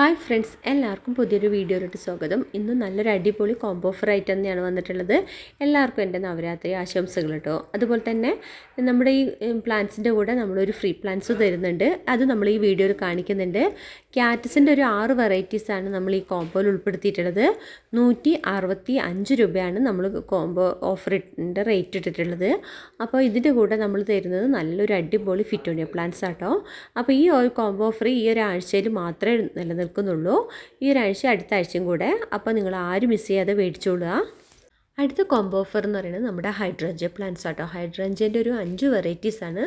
Hi friends എല്ലാവർക്കും പുതിയൊരു വീഡിയോയിലോട്ട് സ്വാഗതം. ഇന്ന് നല്ലൊരു അടിപൊളി കോംബോ ഓഫർ ആയിട്ട് തന്നെയാണ് വന്നിട്ടുള്ളത്. എല്ലാവർക്കും എന്റെ നവരാത്രി ആശംസകൾ കേട്ടോ. അതുപോലെ തന്നെ നമ്മുടെ ഈ പ്ലാന്റ്സിന്റെ കൂടെ നമ്മളൊരു ഫ്രീ പ്ലാന്റ്സ് തരുന്നുണ്ട്. അത് നമ്മൾ ഈ വീഡിയോയിൽ കാണിക്കുന്നുണ്ട്. ക്യാറ്റസിന്റെ ഒരു ആറ് വെറൈറ്റീസാണ് നമ്മൾ ഈ കോംബോയിൽ ഉൾപ്പെടുത്തിയിട്ടുള്ളത്. നൂറ്റി അറുപത്തി അഞ്ച് രൂപയാണ് നമ്മൾ കോംബോ ഓഫറിന്റെ റേറ്റ് ഇട്ടിട്ടുള്ളത്. അപ്പോൾ ഇതിന്റെ കൂടെ നമ്മൾ തരുന്നത് നല്ലൊരു അടിപൊളി ഫിറ്റോണിയ പ്ലാൻസ് ആട്ടോ. അപ്പോൾ ഈ ഒരു കോംബോ ഓഫർ ഈ ഒരാഴ്ചയിൽ മാത്രമേ നിലനിൽക്കുന്നുള്ളൂ ഈ ഒരാഴ്ച അടുത്ത ആഴ്ചയും കൂടെ. അപ്പോൾ നിങ്ങൾ ആരും മിസ് ചെയ്യാതെ മേടിച്ചോളുക. അടുത്ത കോംബോ ഓഫർ എന്ന് പറയുന്നത് നമ്മുടെ ഹൈഡ്രഞ്ച പ്ലാന്റ്സ് ആട്ടോ. ഹൈഡ്രഞ്ചേന്റെ ഒരു അഞ്ച് വെറൈറ്റീസാണ്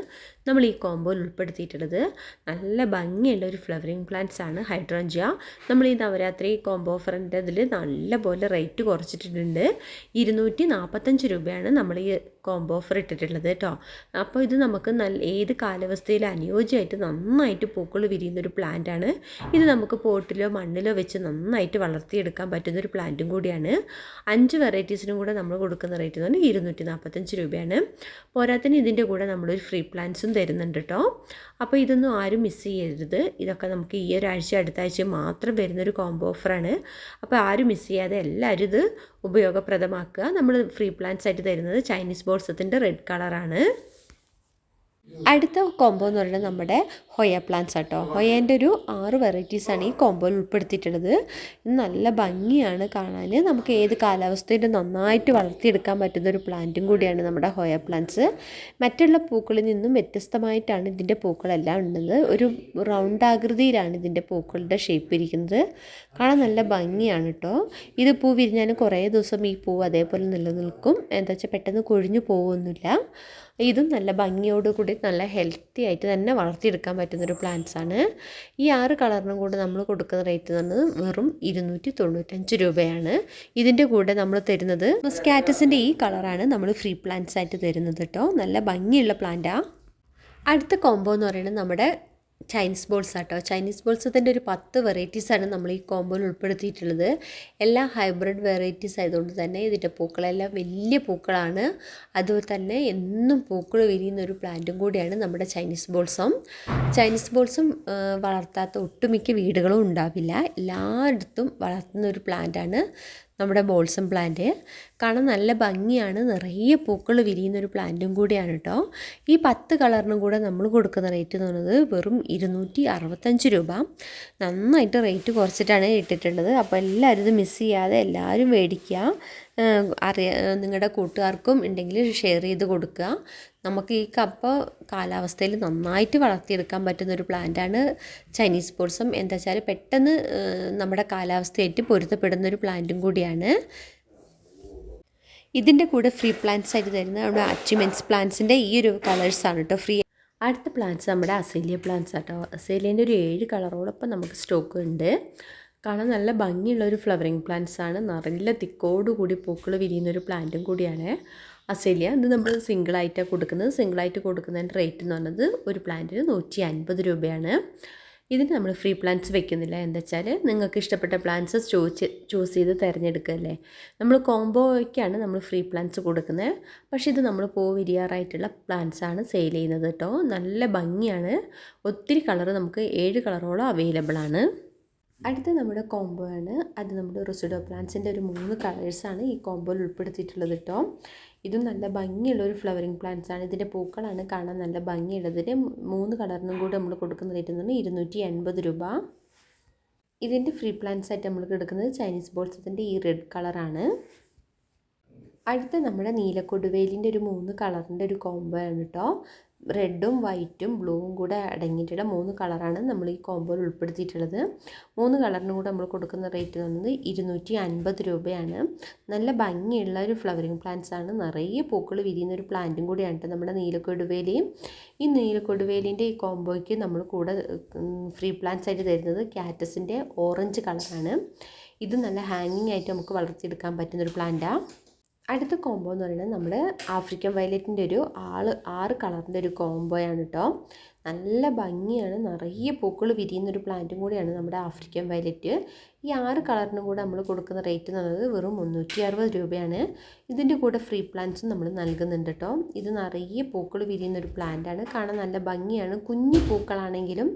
നമ്മൾ ഈ കോംബോയിൽ ഉൾപ്പെടുത്തിയിട്ടുള്ളത്. നല്ല ഭംഗിയുള്ള ഒരു ഫ്ലവറിങ് പ്ലാന്റ്സ് ആണ് ഹൈഡ്രഞ്ച നമ്മൾ ഈ നവരാത്രി കോംബോ ഓഫറിന്റെ ഇതിൽ നല്ലപോലെ റേറ്റ് കുറച്ചിട്ടുണ്ട് ഇരുന്നൂറ്റി നാൽപ്പത്തഞ്ച് രൂപയാണ് നമ്മൾ ഈ കോംബോ ഓഫർ ഇട്ടിട്ടുള്ളത് കേട്ടോ അപ്പോൾ ഇത് നമുക്ക് നല്ല ഏത് കാലാവസ്ഥയിൽ അനുയോജ്യമായിട്ട് നന്നായിട്ട് പൂക്കൾ വിരിയുന്നൊരു പ്ലാന്റാണ് ഇത് നമുക്ക് പോട്ടിലോ മണ്ണിലോ വെച്ച് നന്നായിട്ട് വളർത്തിയെടുക്കാൻ പറ്റുന്നൊരു പ്ലാന്റും കൂടിയാണ്. അഞ്ച് വെറൈറ്റീസിനും കൂടെ നമ്മൾ കൊടുക്കുന്ന റേറ്റ് എന്ന് പറഞ്ഞാൽ ഇരുന്നൂറ്റി നാൽപ്പത്തഞ്ച് രൂപയാണ്. പോരാത്തിന് ഇതിന്റെ കൂടെ നമ്മളൊരു ഫ്രീ പ്ലാൻസും തരുന്നുണ്ട് കേട്ടോ അപ്പോൾ ഇതൊന്നും ആരും മിസ് ചെയ്യരുത്. ഇതൊക്കെ നമുക്ക് ഈ ഒരാഴ്ച അടുത്ത ആഴ്ച മാത്രം വരുന്നൊരു കോംബോ ഓഫറാണ് അപ്പോൾ ആരും മിസ് ചെയ്യാതെ എല്ലാവരും ഇത് ഉപയോഗപ്രദമാക്കുക. നമ്മൾ ഫ്രീ പ്ലാൻസ് ആയിട്ട് തരുന്നത് ചൈനീസ് ബോൾസത്തിന്റെ റെഡ് കളറാണ് അടുത്ത കോംബോ എന്ന് പറയുന്നത് നമ്മുടെ ഹൊയ പ്ലാന്റ്സ് ആട്ടോ. ഹൊയേന്റെ ഒരു ആറ് വെറൈറ്റീസാണ് ഈ കോംബോയിൽ ഉൾപ്പെടുത്തിയിട്ടുള്ളത്. നല്ല ഭംഗിയാണ് കാണാൻ. നമുക്ക് ഏത് കാലാവസ്ഥയിലും നന്നായിട്ട് വളർത്തിയെടുക്കാൻ പറ്റുന്ന ഒരു പ്ലാന്റും കൂടിയാണ് നമ്മുടെ ഹൊയ പ്ലാന്റ്സ് മറ്റുള്ള പൂക്കളിൽ നിന്നും വ്യത്യസ്തമായിട്ടാണ് ഇതിന്റെ പൂക്കളെല്ലാം ഉള്ളത് ഒരു റൗണ്ട് ആകൃതിയിലാണ് ഇതിന്റെ പൂക്കളുടെ ഷേപ്പ് ഇരിക്കുന്നത്. കാണാൻ നല്ല ഭംഗിയാണ് കേട്ടോ ഇത് പൂ വിരിഞ്ഞാലും കുറേ ദിവസം ഈ പൂ അതേപോലെ നിലനിൽക്കും. എന്താ വെച്ചാൽ പെട്ടെന്ന് കൊഴിഞ്ഞു പോകുന്നില്ല ഇതും നല്ല ഭംഗിയോടുകൂടി നല്ല ഹെൽത്തി ആയിട്ട് തന്നെ വളർത്തിയെടുക്കാൻ പറ്റുന്നൊരു ആണ്. ഈ ആറ് കളറിനും കൂടെ നമ്മൾ കൊടുക്കുന്ന റേറ്റ് എന്ന് പറയുന്നത് വെറും ഇരുന്നൂറ്റി തൊണ്ണൂറ്റഞ്ച് രൂപയാണ്. ഇതിന്റെ കൂടെ നമ്മൾ തരുന്നത് സ്കാറ്റസിന്റെ ഈ കളറാണ് നമ്മൾ ഫ്രീ പ്ലാന്റ്സ് ആയിട്ട് തരുന്നത് കേട്ടോ നല്ല ഭംഗിയുള്ള പ്ലാന്റാണ് അടുത്ത കോംബോ എന്ന് പറയുന്നത് നമ്മുടെ ചൈനീസ് ബോൾസ് ആട്ടോ. ചൈനീസ് ബോൾസ് തന്നെ ഒരു പത്ത് വെറൈറ്റീസാണ് നമ്മൾ ഈ കോമ്പോയിൽ ഉൾപ്പെടുത്തിയിട്ടുള്ളത്. എല്ലാം ഹൈബ്രിഡ് വെറൈറ്റീസ് ആയതുകൊണ്ട് തന്നെ ഇതിന്റെ പൂക്കളെല്ലാം വലിയ പൂക്കളാണ്. അതുപോലെ തന്നെ എന്നും പൂക്കൾ വിരിയുന്ന ഒരു പ്ലാന്റും കൂടിയാണ് നമ്മുടെ ചൈനീസ് ബോൾസും ചൈനീസ് ബോൾസും വളർത്താത്ത ഒട്ടുമിക്ക വീടുകളും ഉണ്ടാവില്ല. എല്ലായിടത്തും വളർത്തുന്ന ഒരു പ്ലാന്റാണ് നമ്മുടെ ബോൾസം പ്ലാന്റ് കാണാൻ നല്ല ഭംഗിയാണ്. നിറയെ പൂക്കൾ വിരിയുന്നൊരു പ്ലാന്റും കൂടിയാണ് കേട്ടോ ഈ പത്ത് കളറിനും കൂടെ നമ്മൾ കൊടുക്കുന്ന റേറ്റ് എന്ന് പറയുന്നത് വെറും ഇരുന്നൂറ്റി അറുപത്തഞ്ച് രൂപ. നന്നായിട്ട് റേറ്റ് കുറച്ചിട്ടാണ് ഇട്ടിട്ടുള്ളത്. അപ്പോൾ എല്ലാവരും ഇത് മിസ് ചെയ്യാതെ എല്ലാവരും മേടിക്കുക. അറിയ നിങ്ങളുടെ കൂട്ടുകാർക്കും ഉണ്ടെങ്കിൽ ഷെയർ ചെയ്ത് കൊടുക്കുക. നമുക്ക് ഈ കപ്പ കാലാവസ്ഥയിൽ നന്നായിട്ട് വളർത്തിയെടുക്കാൻ പറ്റുന്ന ഒരു പ്ലാന്റാണ് ചൈനീസ് പോർസം. എന്താ വെച്ചാൽ പെട്ടെന്ന് നമ്മുടെ കാലാവസ്ഥയായിട്ട് പൊരുത്തപ്പെടുന്ന ഒരു പ്ലാന്റും കൂടിയാണ്. ഇതിന്റെ കൂടെ ഫ്രീ പ്ലാന്റ്സ് ആയിട്ട് തരുന്ന നമ്മുടെ അച്ചിമെൻസ് പ്ലാന്റ്സിന്റെ ഈ ഒരു കളേഴ്സാണ് കേട്ടോ ഫ്രീ അടുത്ത പ്ലാന്റ്സ് നമ്മുടെ അസേലിയ പ്ലാന്റ്സ് ആട്ടോ. അസേലിയന്റെ ഒരു ഏഴ് കളറോടൊപ്പം നമുക്ക് സ്റ്റോക്ക് ഉണ്ട്. കാണാൻ നല്ല ഭംഗിയുള്ള ഒരു ഫ്ലവറിങ് പ്ലാന്റ്സ് ആണ്. നല്ല തിക്കോടുകൂടി പൂക്കൾ വിരിയുന്ന ഒരു പ്ലാന്റും കൂടിയാണ് അസേലിയ ഇത് നമ്മൾ സിംഗിളായിട്ടാണ് കൊടുക്കുന്നത്. സിംഗിളായിട്ട് കൊടുക്കുന്നതിന്റെ റേറ്റ് എന്ന് പറയുന്നത് ഒരു പ്ലാന്റിന് നൂറ്റി അൻപത് രൂപയാണ്. ഇതിന് നമ്മൾ ഫ്രീ പ്ലാന്റ്സ് വെക്കുന്നില്ല. എന്താ വെച്ചാൽ നിങ്ങൾക്ക് ഇഷ്ടപ്പെട്ട പ്ലാന്റ്സ് ചൂസ് ചൂസ് ചെയ്ത് തിരഞ്ഞെടുക്കല്ലേ നമ്മൾ കോംബോയ്ക്കാണ് നമ്മൾ ഫ്രീ പ്ലാന്റ്സ് കൊടുക്കുന്നത്. പക്ഷേ ഇത് നമ്മൾ പൂ വിരിയാറായിട്ടുള്ള ആണ് സെയിൽ ചെയ്യുന്നത് കേട്ടോ നല്ല ഭംഗിയാണ്. ഒത്തിരി കളർ നമുക്ക് ഏഴ് കളറോളം അവൈലബിൾ ആണ്. അടുത്ത നമ്മുടെ കോംബോ ആണ്. അത് നമ്മുടെ റൊസിഡോ പ്ലാന്റ്സിന്റെ ഒരു മൂന്ന് കളേഴ്സാണ് ഈ കോംബോയിൽ ഉൾപ്പെടുത്തിയിട്ടുള്ളത് കേട്ടോ ഇതും നല്ല ഭംഗിയുള്ള ഒരു ഫ്ലവറിങ് പ്ലാന്റ്സ് ആണ്. ഇതിന്റെ പൂക്കളാണ് കാണാൻ നല്ല ഭംഗിയുള്ളതിന് മൂന്ന് കളറിനും കൂടി നമ്മൾ കൊടുക്കുന്ന റേറ്റ് എന്ന് പറഞ്ഞാൽ ഇരുന്നൂറ്റി എൺപത് രൂപ. ഇതിന്റെ ഫ്രീ പ്ലാന്റ്സ് ആയിട്ട് നമ്മൾ എടുക്കുന്നത് ചൈനീസ് ബോൾസത്തിന്റെ ഈ റെഡ് കളറാണ് അടുത്ത നമ്മുടെ നീലക്കൊടുവേലിന്റെ ഒരു മൂന്ന് കളറിന്റെ ഒരു കോംബോ ആണ് കേട്ടോ റെഡും വൈറ്റും ബ്ലൂവും കൂടെ അടങ്ങിയിട്ടുള്ള മൂന്ന് കളറാണ് നമ്മൾ ഈ കോമ്പോയിൽ ഉൾപ്പെടുത്തിയിട്ടുള്ളത്. മൂന്ന് കളറിനും കൂടെ നമ്മൾ കൊടുക്കുന്ന റേറ്റ് വന്നത് ഇരുന്നൂറ്റി അൻപത് രൂപയാണ്. നല്ല ഭംഗിയുള്ള ഒരു ഫ്ലവറിങ് പ്ലാന്റ്സ് ആണ്. നിറയെ പൂക്കൾ വിരിയുന്ന ഒരു പ്ലാന്റും കൂടിയാണ് നമ്മുടെ നീലക്കൊടുവേലിയും. ഈ നീലക്കൊടുവേലിന്റെ ഈ കോമ്പോയ്ക്ക് നമ്മൾ കൂടെ ഫ്രീ പ്ലാന്റ്സ് ആയിട്ട് തരുന്നത് ക്യാറ്റസിന്റെ ഓറഞ്ച് കളറാണ്. ഇത് നല്ല ഹാങ്ങിങ് ആയിട്ട് നമുക്ക് വളർത്തിയെടുക്കാൻ പറ്റുന്നൊരു പ്ലാന്റാണ് അടുത്ത കോംബോ എന്ന് പറയുന്നത് നമ്മൾ ആഫ്രിക്കൻ വയലറ്റിന്റെ ഒരു ആൾ ആറ് കളറിന്റെ ഒരു കോംബോയാണ് കേട്ടോ നല്ല ഭംഗിയാണ്. നിറയെ പൂക്കൾ വിരിയുന്നൊരു പ്ലാന്റും കൂടിയാണ് നമ്മുടെ ആഫ്രിക്കൻ വയലറ്റ് ഈ ആറ് കളറിനും കൂടെ നമ്മൾ കൊടുക്കുന്ന റേറ്റ് എന്ന് പറയുന്നത് വെറും മുന്നൂറ്റി അറുപത് രൂപയാണ്. ഇതിന്റെ കൂടെ ഫ്രീ പ്ലാന്റ്സും നമ്മൾ നൽകുന്നുണ്ട് കേട്ടോ ഇത് നിറയെ പൂക്കൾ വിരിയുന്നൊരു പ്ലാന്റാണ് കാണാൻ നല്ല ഭംഗിയാണ്. കുഞ്ഞു പൂക്കളാണെങ്കിലും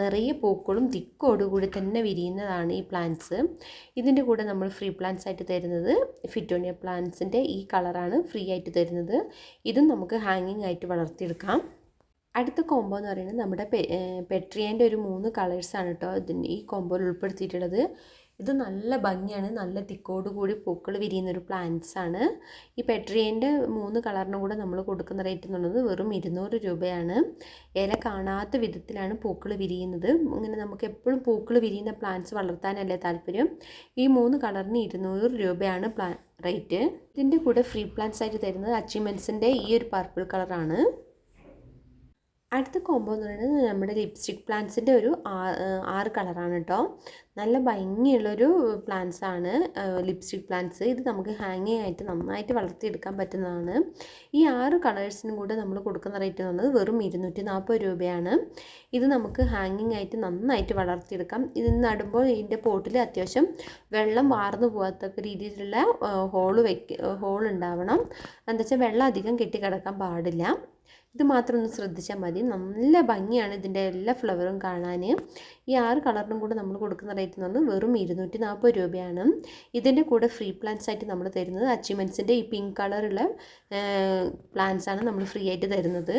നിറയെ പൂക്കളും തിക്കോടുകൂടി തന്നെ വിരിയുന്നതാണ് ഈ പ്ലാന്റ്സ് ഇതിന്റെ കൂടെ നമ്മൾ ഫ്രീ പ്ലാന്റ്സ് ആയിട്ട് തരുന്നത് ഫിറ്റോണിയ പ്ലാന്റ്സിന്റെ ഈ കളറാണ് ഫ്രീ ആയിട്ട് തരുന്നത്. ഇതും നമുക്ക് ഹാങ്ങിങ് ആയിട്ട് വളർത്തിയെടുക്കാം. അടുത്ത കോംബോ എന്ന് പറയുന്നത് നമ്മുടെ പെട്രിയേന്റെ ഒരു മൂന്ന് കളേഴ്സാണ് കേട്ടോ ഇതിന്റെ ഈ കോംബോയിൽ ഉൾപ്പെടുത്തിയിട്ടുള്ളത്. ഇത് നല്ല ഭംഗിയാണ് നല്ല തിക്കോട് കൂടി പൂക്കൾ വിരിയുന്നൊരു ആണ്. ഈ പെട്രിയേന്റെ മൂന്ന് കളറിനും കൂടെ നമ്മൾ കൊടുക്കുന്ന റേറ്റ് എന്നുള്ളത് വെറും ഇരുന്നൂറ് രൂപയാണ്. ഇല കാണാത്ത വിധത്തിലാണ് പൂക്കൾ വിരിയുന്നത്. ഇങ്ങനെ നമുക്ക് എപ്പോഴും പൂക്കൾ വിരിയുന്ന പ്ലാന്റ്സ് വളർത്താനല്ലേ താല്പര്യം? ഈ മൂന്ന് കളറിന് ഇരുന്നൂറ് രൂപയാണ് പ്ലാ റേറ്റ് ഇതിന്റെ കൂടെ ഫ്രീ പ്ലാന്റ്സ് ആയിട്ട് തരുന്നത് അച്ചീവ്മെന്റ്സിന്റെ ഈ ഒരു പർപ്പിൾ കളറാണ് അടുത്ത കോംബോ എന്ന് പറയുന്നത് നമ്മുടെ ലിപ്സ്റ്റിക് പ്ലാന്റ്സിന്റെ ഒരു ആറ് കളറാണ് കേട്ടോ നല്ല ഭംഗിയുള്ളൊരു ആണ് ലിപ്സ്റ്റിക് പ്ലാന്റ്സ് ഇത് നമുക്ക് ഹാങ്ങിങ് ആയിട്ട് നന്നായിട്ട് വളർത്തിയെടുക്കാൻ പറ്റുന്നതാണ്. ഈ ആറ് കളേഴ്സിനും കൂടെ നമ്മൾ കൊടുക്കുന്ന റേറ്റ് എന്ന് പറയുന്നത് വെറും ഇരുന്നൂറ്റി നാൽപ്പത് രൂപയാണ്. ഇത് നമുക്ക് ഹാങ്ങിങ് ആയിട്ട് നന്നായിട്ട് വളർത്തിയെടുക്കാം. ഇത് നടുമ്പോൾ ഇതിന്റെ പോട്ടിൽ അത്യാവശ്യം വെള്ളം വാർന്നു പോകാത്തക്ക രീതിയിലുള്ള ഹോൾ വെക്ക ഹോൾ ഉണ്ടാവണം. എന്താ വെച്ചാൽ വെള്ളം അധികം കെട്ടിക്കിടക്കാൻ പാടില്ല. ഇത് മാത്രം ഒന്ന് ശ്രദ്ധിച്ചാൽ മതി. നല്ല ഭംഗിയാണ് ഇതിന്റെ എല്ലാ ഫ്ലവറും കാണാൻ ഈ ആറ് കളറിനും കൂടെ നമ്മൾ കൊടുക്കുന്ന റേറ്റ് എന്ന് പറഞ്ഞാൽ വെറും ഇരുന്നൂറ്റി നാൽപ്പത് രൂപയാണ്. ഇതിന്റെ കൂടെ ഫ്രീ പ്ലാന്റ്സ് ആയിട്ട് നമ്മൾ തരുന്നത് അച്ചീവ്മെന്റ്സിന്റെ ഈ പിങ്ക് കളറുള്ള പ്ലാന്റ്സാണ് നമ്മൾ ഫ്രീ ആയിട്ട് തരുന്നത്.